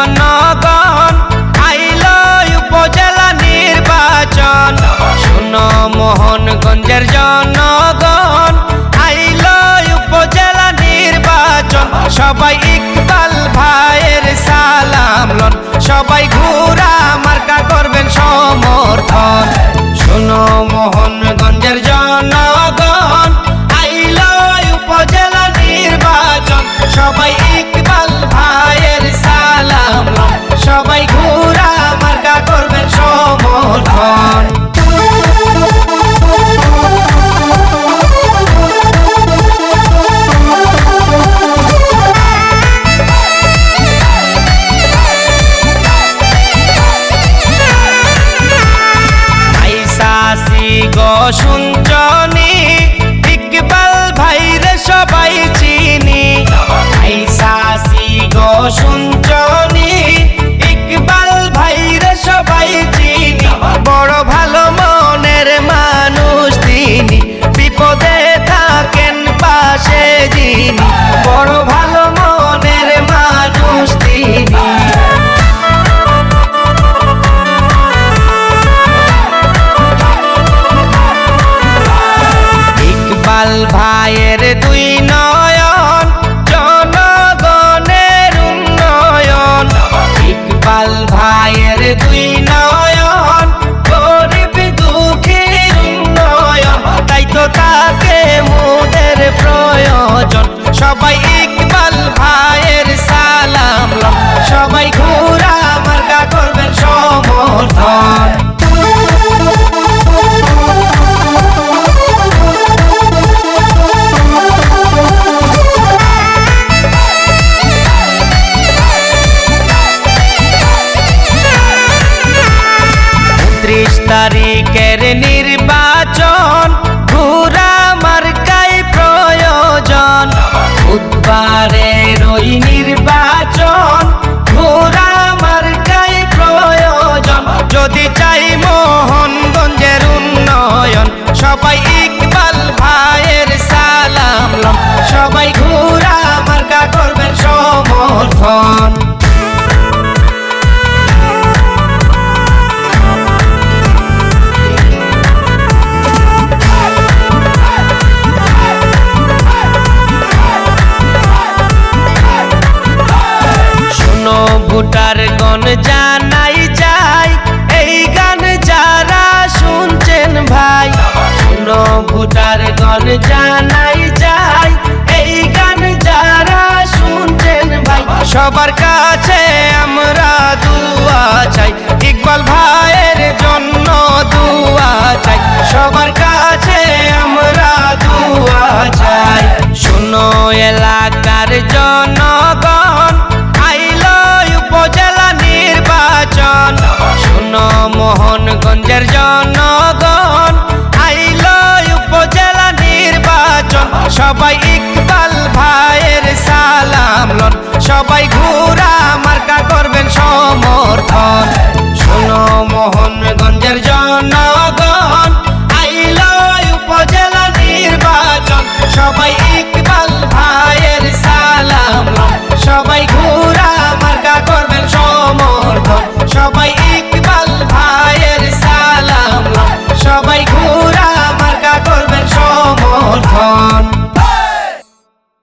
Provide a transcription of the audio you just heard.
জনগণ আইল উপজেলা নির্বাচন। শুনো মোহনগঞ্জের জনগণ বসন্ত তারিখের নির্বাচন মন জানাই যাই এই গান যারা শুনছেন ভাই নবুটার গান জানাই যাই এই গান যারা শুনছেন ভাই, সবার কাছে আমরা দুয়া চাই। ইকবাল ভাইয়ের জন্য দুয়া চাই। সবার কাছে